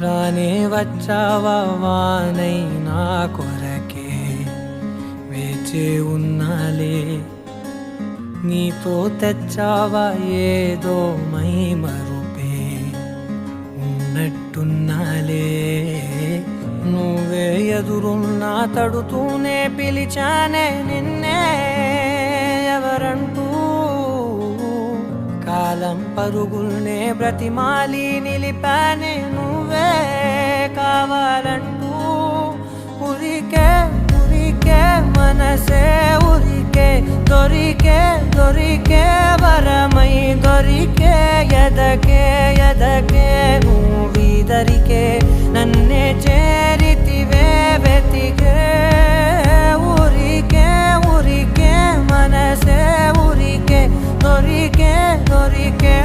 రానే వచ్చావా వానై నా కొరకే? వేచే ఉన్నాలే. నీతో తెచ్చావా ఏదో మై మరుపే? ఉన్నట్టున్నాలే. నువ్వే ఎదురున్నా తడుతూనే పిలిచానే నిన్నే. ఎవరంటూ కాలం పరుగుల్నే బ్రతిమాలి నిలిపానే నువ్వు. కావాలంటూ ఉరికే ఉరికే మనసే ఉరికే దొరికే దొరికే వరమై దొరికే ఎదకే ఎదకే నువ్విదరికే నన్నే చేరితివే వెతికే ఊరికే ఊరికే మనసే ఊరికే దొరికే దొరికే